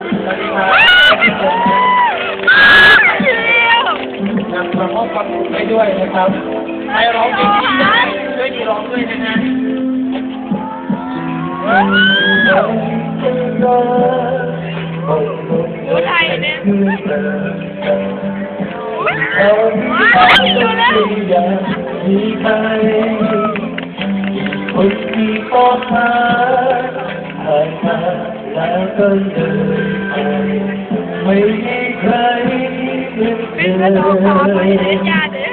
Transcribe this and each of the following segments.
สวัสดีครับนำมาพบกับผมได้ด้วยนะครับใครร้องเพลงนี้ได้ช่วยดีร้องด้วยนะฮะ ดูไทยเนี่ยว้าวอยู่แล้ว คนที่พบมาผ่านมาแล้วก็เดินไปไม่มีใครเหมือนเธ เป็น อ กระดูกคอไปเลยจ้าเด้อ เปรียบเธอเป็นจุดหมายสุดท้ายของนัดเดินทาง ท้ายวิดีโอไม่เห็นด้วย เจอเธอแล้วต้องไม่อยากเจอใครไม่มีใครอีกแล้วที่มีความรักจริงใจเท่า Bilmez olsa abone geldi.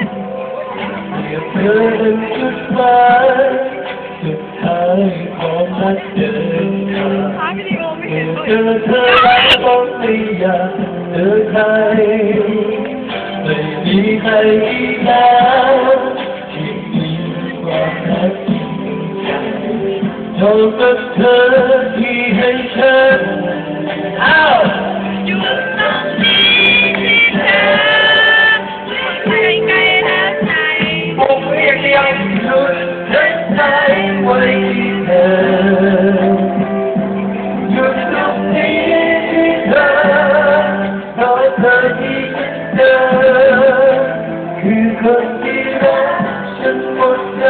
นหมดใจ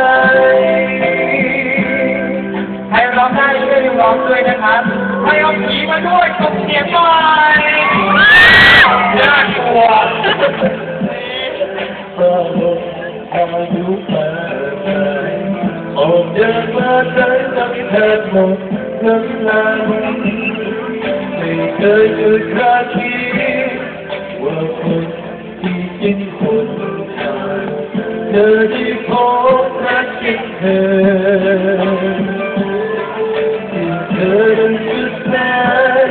ใครร้องได้ช่วยร้องด้วยนะครับใครเอาผีมาด้วยส่งเสียงหน่อย เดินมาไกลตั้งแทบหมดกำลังไม่เคยจุดคาดคิดว่าคนที่จริงคนทางเธอที่พบรักจริงเธอที่เธอเป็นจุดหมาย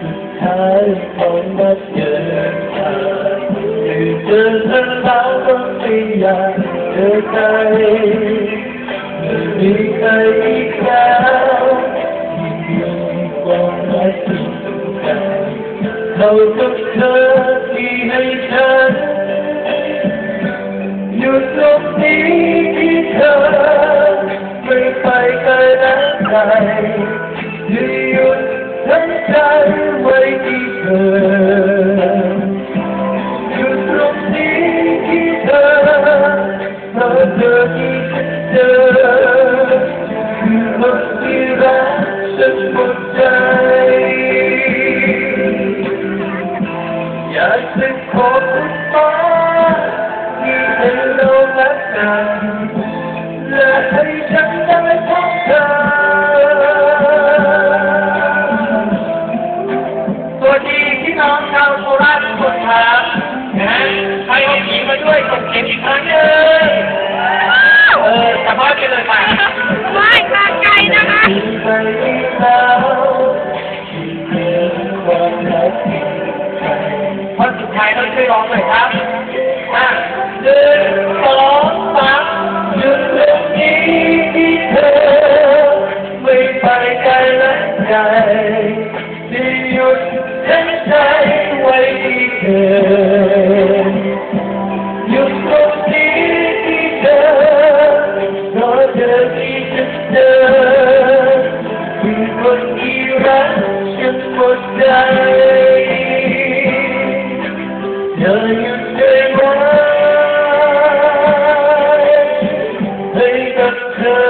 สุดท้ายของนัดเดินทางคือเจอเธอแล้วก็ไม่อยากเจอใคร ม่มีใครอีกแล้วที่มีความรักจริงใจเท่ากับเธอที่ให้ฉันอยู่ตรงนี้ที่เธอไม่ไปไกลนักไกลที่หยุดทั้งใจไว้ที่เธออยู่ตรงนี้ที่เธอเพราเธอที่เจอ จะขอบคุณฟ้าที่ให้เรารักกันและให้ฉันได้พบเธอสวัสดีพี่น้องชาวโคราชทุกคนครับนะใครเอาผีมาด้วยส่งเสียงอีกครั้งหนึ่งเออสบายไปเลยไปไม่ทางไกลนะคะ พอสุดท้ายเราช่วยร้องหน่อยครับอ่ะหนึ่งสองสามหยุดตรงนี้ที่เธอ ไม่ไปไกลและไกลที่หยุดฉันใจไว้ที่เธอ just tell